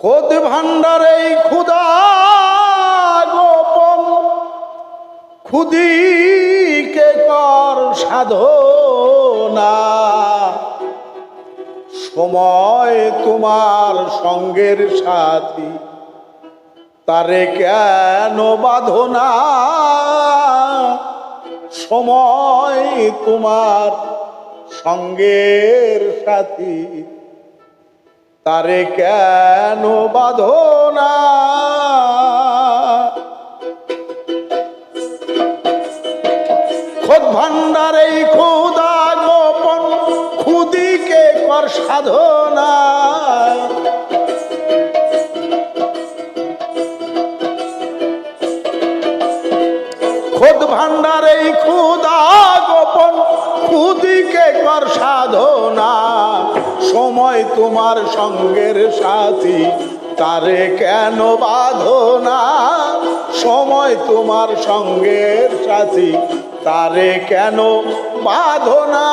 খোদ ভান্ডার এই ক্ষুদা গোপন। খুদিকে কর সাধনা। সময় তোমার সঙ্গের সাথী, তারে কেন বাঁধনা? সময় তোমার সঙ্গের সাথী তারে কেন বাঁধনা? খোদ ভান্ডারে খুদা গোপন খুদিকে কর সাধনা। সময় তোমার সঙ্গের সাথী? তারে কেন বাঁধনা সময় তোমার সঙ্গের সাথী। তারে কেন বাঁধনা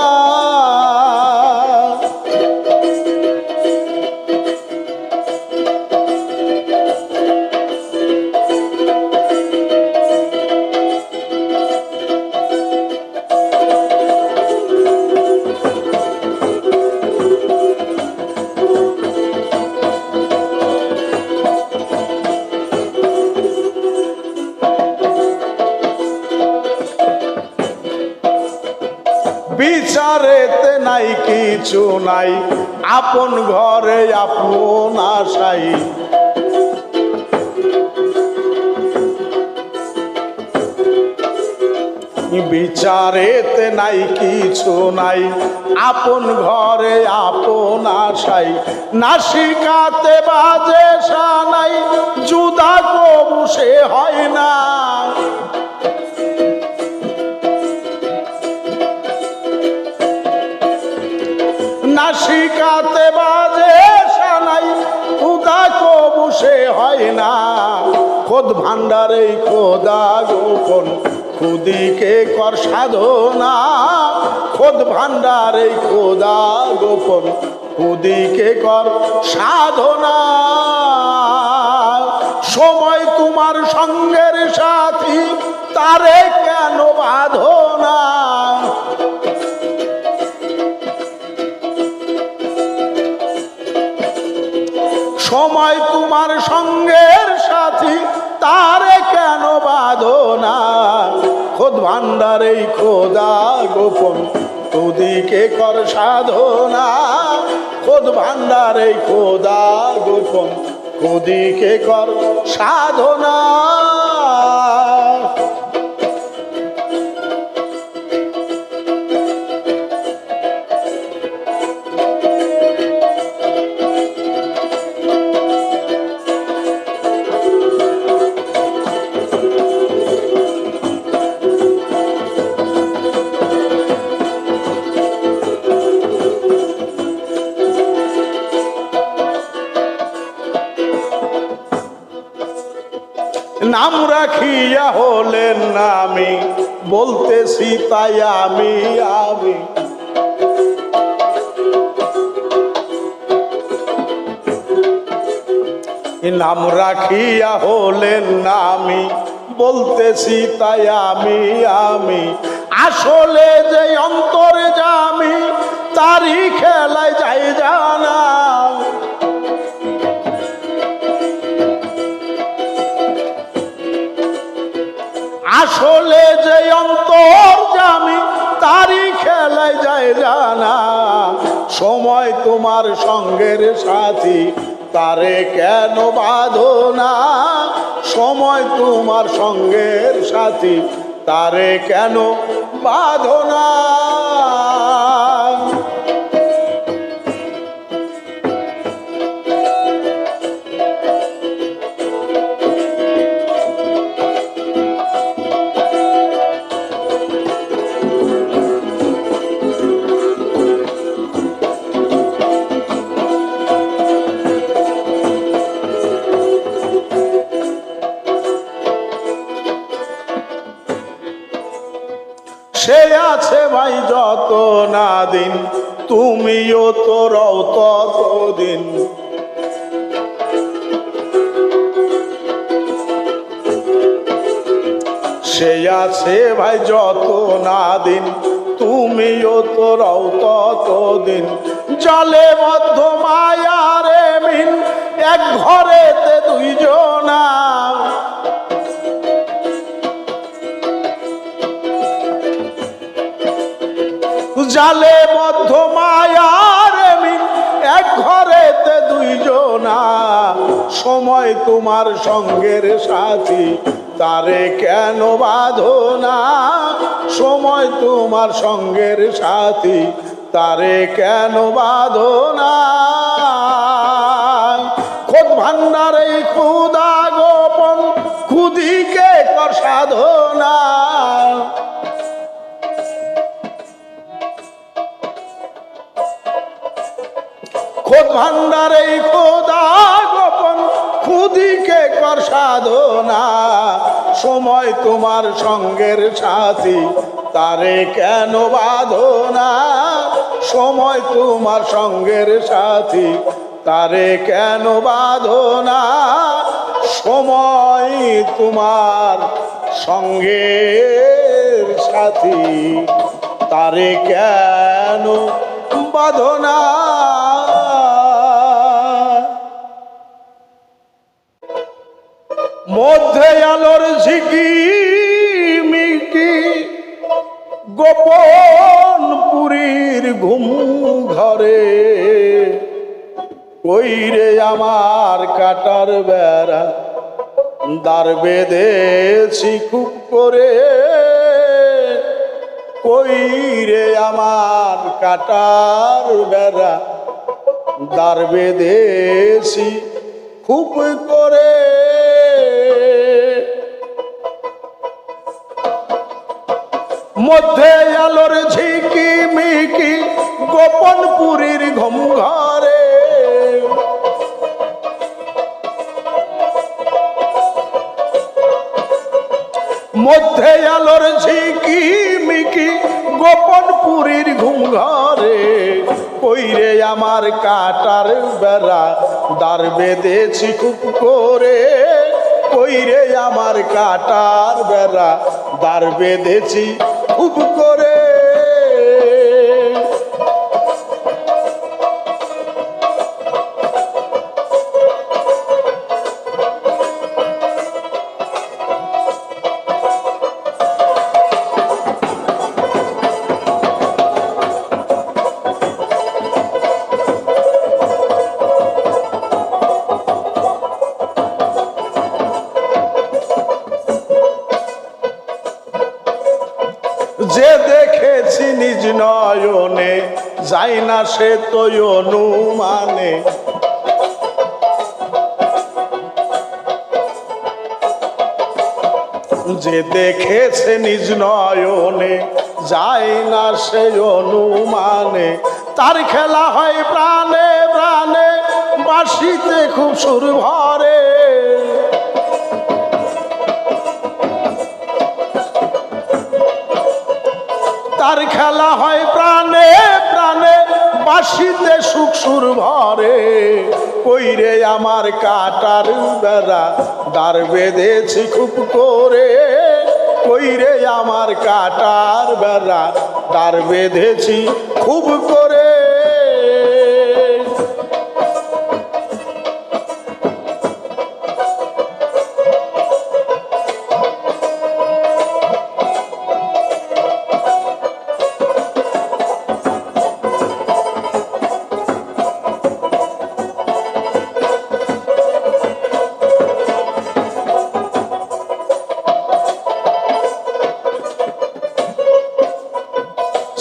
বিচারেতে নাই, কিছু নাই। আপন ঘরে আপন আশাই। বিচারেতে নাই, কিছু নাই। আপন ঘরে আপন আশাই। নাসিকাতে বাজে সানাই জুদা কবু সে হয় না। নাসিকাতে বাজে সানাই খুদা কবু সে হয় না। খোদ ভান্ডারে খোদা গোপন, খুদিকে কর সাধনা। খোদ ভান্ডারে খোদা গোপন, খুদিকে কর সাধনা। সময় তোমার সঙ্গের সাথী, তারে কেন বাঁধনা সময় তোমার সঙ্গের সাথী, তারে কেন বাঁধনা খোদ এই খোদা গোপন তোদিকে কর সাধনা। খোদ এই খোদা গোপন কোদিকে কর সাধনা। রাখিয়া হলেন নামি বলতেছি তাই আমি আমি। নাম রাখিয়া হলেন নামি বলতেছি তাই আমি আমি। আসলে যে অন্তরে যামি তারই খেলায় যাই জানা আসলে যে অন্তর জামি, তারই খেলায় যায় জানা। সময় তোমার সঙ্গের সাথী, তারে কেন বাঁধনা সময় তোমার সঙ্গের সাথী, তারে কেন বাঁধনা সে যায় যত না দিন, তুমিও তো রও ততদিন। সে আছে ভাই যত না দিন, তুমিও তো রও ততদিন। জলে মধ্য মায়ারে মিন, এক ঘরেতে দুইজনা জালে মধ্য মায়ার এক ঘরেতে দুইজনা। সময় তোমার সঙ্গের সাথী, তারে কেন বাঁধো না? সময় তোমার সঙ্গের সাথী, তারে কেন বাঁধো না? খোদ ভান্ডারে খুদা গোপন খুদিকে কর সাধনা। ভান্ডারে খোদা গোপন, খুদিকে কর সাধনা। সময় তোমার সঙ্গের সাথী, তারে কেন বাঁধনা? সময় তোমার সঙ্গের সাথী, তারে কেন বাঁধনা? সময় তোমার সঙ্গের সাথী, তারে কেন বাঁধনা? মধ্যে আলোর ঝিকি মিকি, গোপন পুরীর ঘুম ঘরে। কইরে আমার কাটার বেড়া দার বেঁধেছি খুব করে। কইরে আমার কাটার বেড়া দার বেঁধেছি খুব করে। মধ্যে আলোর ঝিকি মিকি গোপন পুরীর ঘরে মধ্যে আলোর ঝিকি মিকি গোপন পুরীর ঘুম ঘরে কইরে আমার কাটার বেড়া দার বেঁধেছি খুব করে। কইরে আমার কাটার বেড়া দার বেঁধেছি খুব যাই না সে তো অনুমানে। যে দেখেছে নিজ নয়নে যায় না সে অনুমানে। তার খেলা হয় প্রাণে প্রাণে। বাসিতে খুব সুর তার খেলা হয় প্রাণে প্রাণে বাসিতে সুখ সুর ভরে। কইরে আমার কাটার বেড়া দার বেঁধেছি খুব করে। কইরে আমার কাটার বেড়া দার বেঁধেছি খুব করে।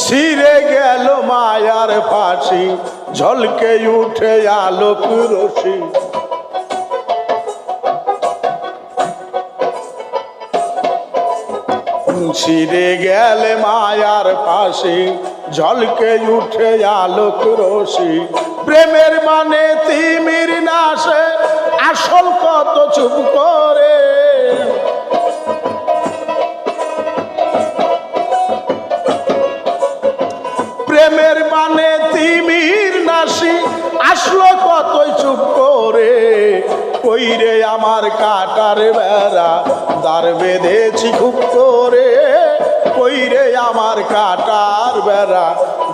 ছিঁড়ে গেল মায়ার ফাঁসি, ঝলকে উঠে আলোক রশি ছিঁড়ে গেলে মায়ার ফাঁসি, ঝলকে উঠে আলোক রশি প্রেমের মানে তিমির নাশে, আসল কত চুপ করে আসলো কতই চুপ করে। কইরে আমার কাটার বেড়া দার বেঁধেছি খুব করে কইরে আমার কাটার বেড়া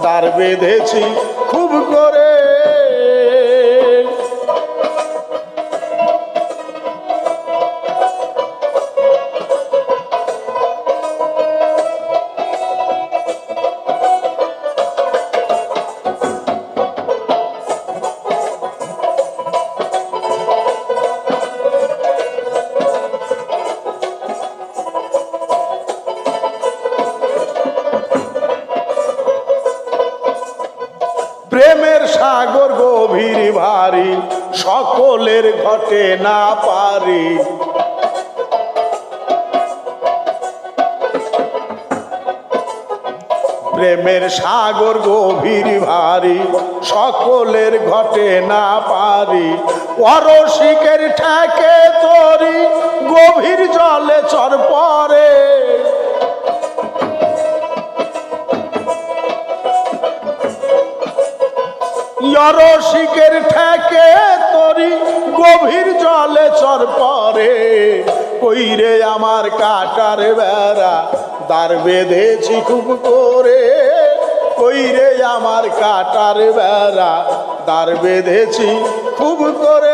দার বেঁধেছি খুব করে ঘটে না পারি। প্রেমের সাগর গভীর ভারী, সকলের ঘটে না পারি। পরশিকের ঠেকে তরি, গভীর জলে চর পরে। রসিকের ঠেকে তরি গভীর জলে চর পরে, কইরে আমার কাটার বেড়া দার বেঁধেছি খুব করে। কইরে আমার কাটার বেড়া দার বেঁধেছি খুব করে।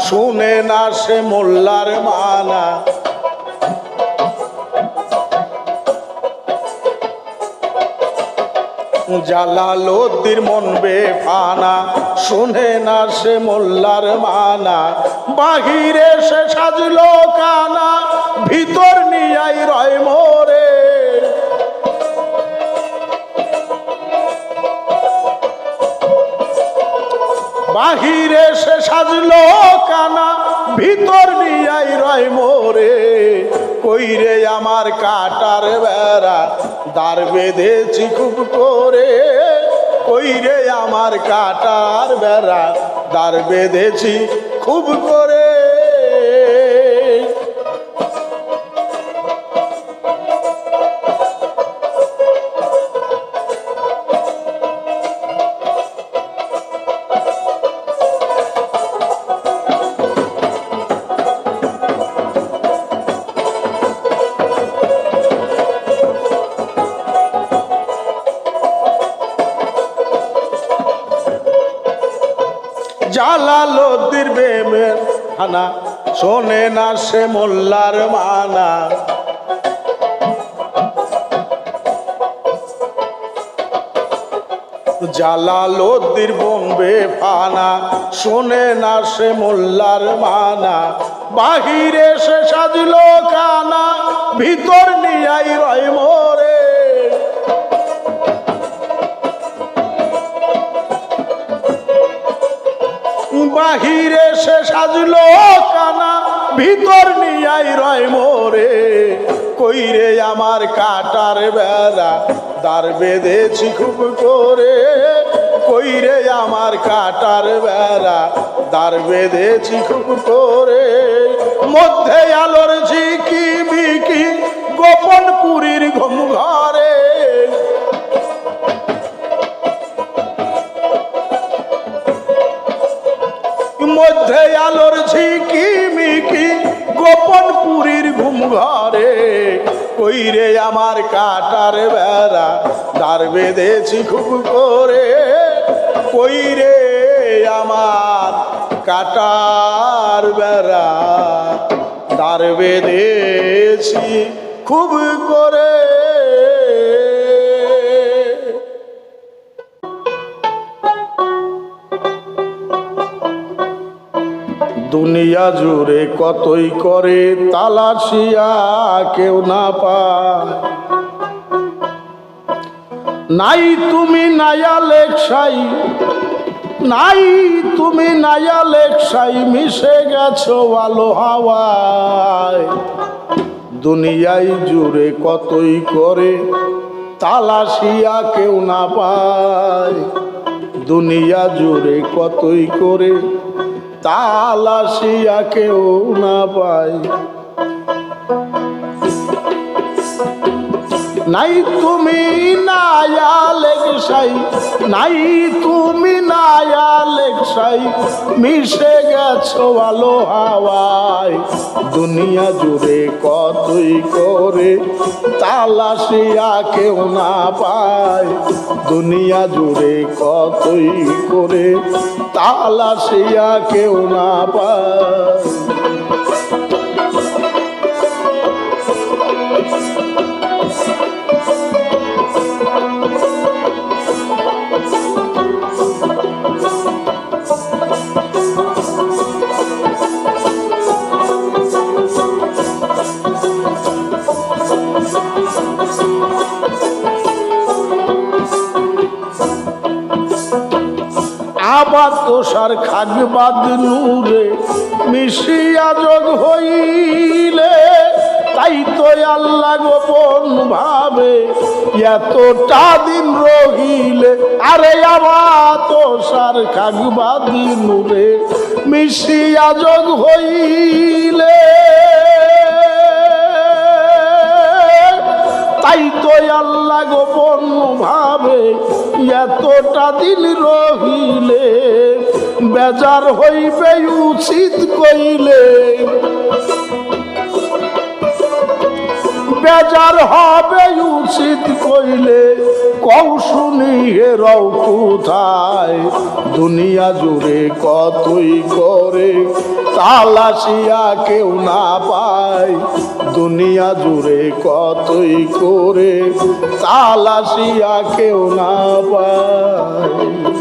শুনে না সে মোল্লার মানা জালালদ্দির মন বেফানা, শুনে না সে মোল্লার মানা বাহিরে সে সাজলো কানা, ভিতর নিয়াই রয় মোরে বাহিরে সে সাজলো কানা, ভিতর নিয়াই রয় মোরে। কইরে আমার কাটার বেড়া দার বেঁধেছি খুব করে। কইরে আমার কাটার বেড়া দার বেঁধেছি খুব করে। হানা শোনে না সে মোল্লার মানা। জালালদ্দির বোম্বে ফানা শোনে না সে মোল্লার মানা। বাহিরে সে সাজলো কানা, ভিতর নিয়াই রয় বাহিরে সে সাজলো কানা, ভিতর নিয়াই রয় মোরে। কইরে আমার কাটার বেড়া দার বেঁধেছি খুব করে। কইরে আমার কাটার বেড়া দার বেঁধেছি খুব করে। মধ্যে আলোর ঝিকি বিকি কইরে আমার কাটার বেড়া দার বেঁধেছি খুব করে। কইরে আমার কাটার বেড়া দার বেঁধেছি খুব করে। দুনিয়া জুড়ে কতই করে তালাশিয়া কেউ না পায়। নাই তুমি নায়া লেখাই নাই তুমি নাইয়া লেকসাই, মিশে গেছো আলো হাওয়ায়। দুনিয়ায় জুড়ে কতই করে তালাশিয়া কেউ না পায়। দুনিয়া জুড়ে কতই করে তালাশিয়া কেউ না পায়। নাই তুমি নায়া লেগসাই নাই তুমি নায়া লেগসাই মিশে গেছো আলো হাওয়ায়। দুনিয়া জুড়ে কতই করে, তালাশিয়া কেউ না পায়। দুনিয়া জুড়ে কতই করে, তালাশিয়া কেউ না পায়। আবার তোষার খাগবাদ নূরে মিশিয়া যোগ হইলে তাই তো আল্লাহ গোপন ভাবে, এতটা দিন রহিলে, আরে আবার তোষার খাগবাদ নূরে মিশিয়া যোগ হইলে। তাই তো আল্লাহ গোপন ভাবে এতটা দিন রহিলে বেজার হইবে উচিত কইলে। বেজার হবে উচিত কইলে কৌ শুনি কোথায় দুনিয়া জুড়ে কতই করে, তালাশিয়া কেউ না পায়, দুনিয়া জুড়ে কতই করে, তালাশিয়া কেউ না পায়।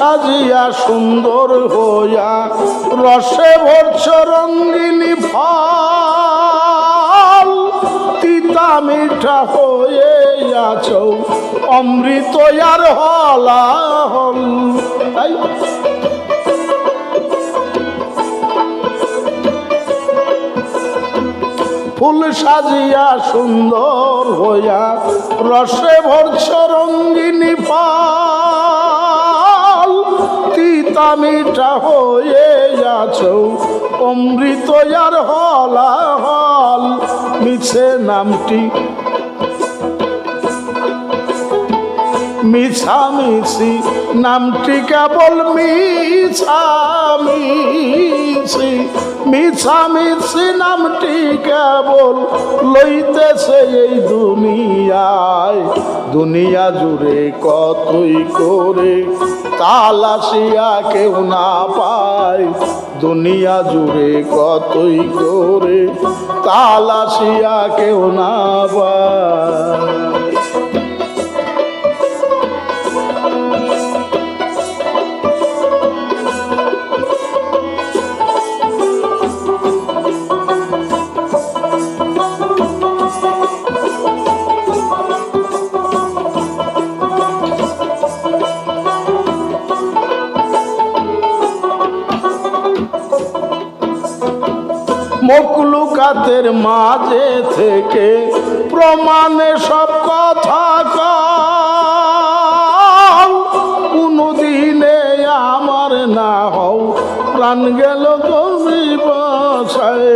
সাজিয়া সুন্দর হইয়া রসে ভরছ রঙ্গিনী ফল। তিতা মিঠা হয়ে আছো অমৃত আর হলাহল। তাই ফুল সাজিয়া সুন্দর হইয়া রসে ভরছ রঙ্গিনী তিতা মিঠা হয়ে আছো, অমৃত আর হলাহল, মিছে নামটি। মিছামিছি, নামটি কেবল মিছামিছি মিছামিছি, নামটি কেবল লইতেছে এই দুনিয়ায়। দুনিয়া জুড়ে কতই করে তালাশিয়া কেউ না পায়। দুনিয়া জুড়ে কতই করে তালাশিয়া কেউ না পায়। মকলুকাতের মাঝে থেকে প্রমাণে সব কথা কোনদিনে আমার না হও, প্রাণ গেল তুমি বসায়।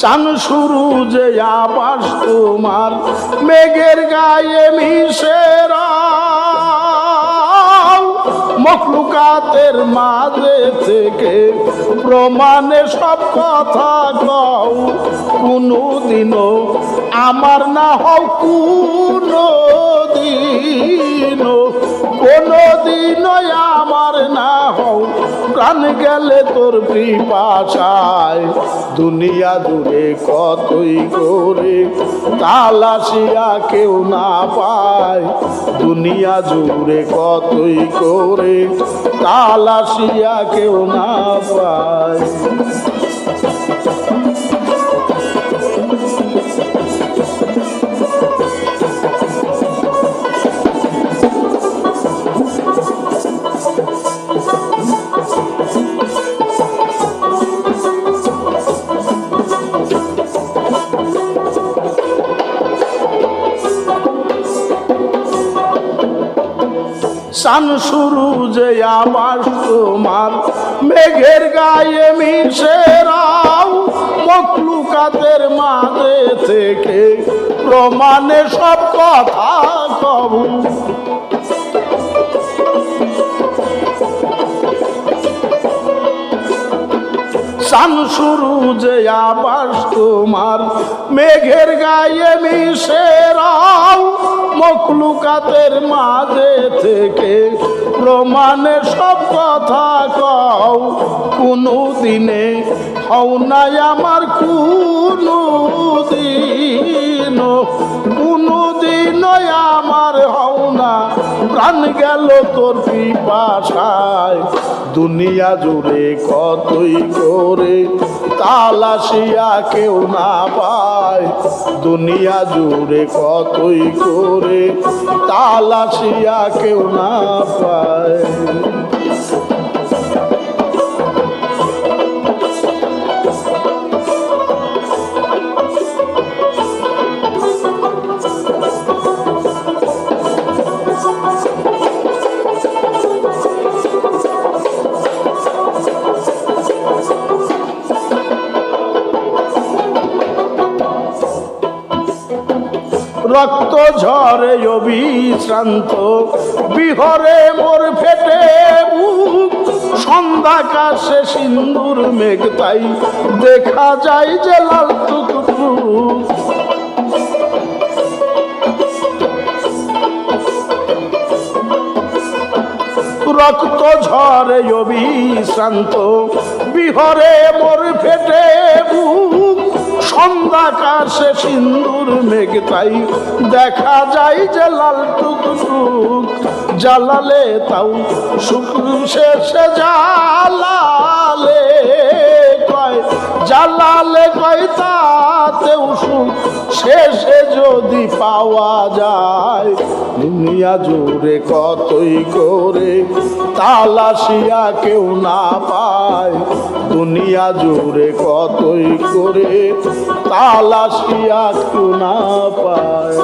চান শুরু যে আবাস তোমার, মেঘের গায়ে মিশেরা মখলুকাতের মাঝে থেকে প্রমাণে সব কথা কও। কোনোদিনও আমার না হও কোনো দিনও কোনদিন আমার না হও, প্রাণ গেলে তোর পিপাসায়। দুনিয়া দূরে কতই করে, তালাশিয়া কেউ না পায়। দুনিয়া জুড়ে কতই করে, তালাশিয়া কেউ না পায়। সান শুরু যে আবার তোমার মেঘের গায়ে মিশে রাও। মকলুকাতের মাঝে থেকে প্রমাণে সব কথা কবু। সান শুরু যে আবার তোমার মেঘের গায়ে মিশে রাও মকলুকাতের মাঝে থেকে প্রমাণের সব কথা কও। কোনো দিনে হও নাই আমার কোনো দিন কোনো দিন আমার হও না। প্রাণ গেল তোর পিপাসায়। দুনিয়া জুড়ে কতই করে তালাশিয়া কেউ না পায়। দুনিয়া জুড়ে কতই করে তালাশিয়া কেউ না পায়। রক্ত ঝরে অবিশ্রান্ত, বিহরে মোর ফেটে বুক সন্ধ্যাকাশে সিন্দুর মেঘ তাই দেখা যায় যে লাল টুকটুক রক্ত ঝরে অবিশ্রান্ত, বিহরে মোর ফেটে বুক সন্ধ্যাকাশে সিন্দুর মেঘ তাই দেখা যায় যে লাল টুকটুক জ্বালালে তাও শুক্র শেষে জ্বালালে জ্বালালে কয় তাতেও সুখ শেষে যদি পাওয়া যায়, দুনিয়া জুড়ে কতই করে তালাশিয়া কেউ না পায়। দুনিয়া জুড়ে কতই করে তালাশিয়া কেউ না পায়।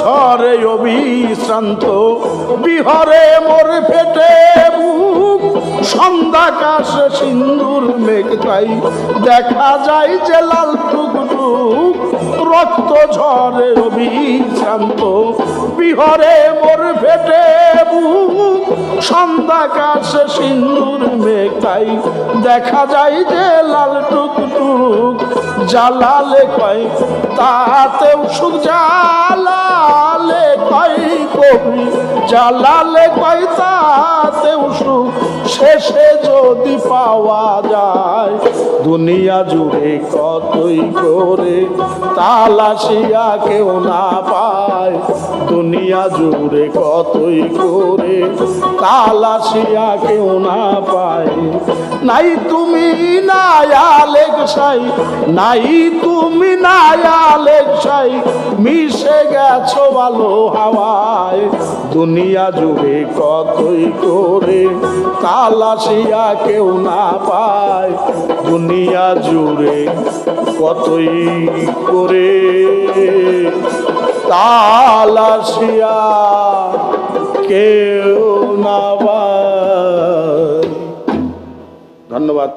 ঝরে অবিশ্রান্ত, বিহরে মোর ফেটে বুক। সন্ধ্যাকাশে সিন্দুর মেঘ তাই দেখা যায় যে লাল টুকটুক। রক্ত ঝরে অবিশ্রান্ত, বিহরে মোর ফেটে বুক। সন্ধ্যাকাশে সিন্দুর মেঘ তাই দেখা যায় যে লাল টুকটুক। জ্বালালে কয় তাতেও সুখ জালালে কয় কবি জ্বালালে কয় তাতেও সুখ শেষে যদি পাওয়া যায়। দুনিয়া জুড়ে কতই করে তালাশিয়া কেউ না পায়। দুনিয়া জুড়ে কতই করে তালাশিয়া কেউ না পায়। নাই তুমি নায়ালেক সাই, নাই তুমি নায়ালেক সাই, মিশে গেছো ভালো হাওয়ায়। দুনিয়া জুড়ে কতই করে, তালাশিয়া কেউ না পায়। দুনিয়া জুড়ে কতই করে, তালাশিয়া কেউ না পায়। ধন্যবাদ।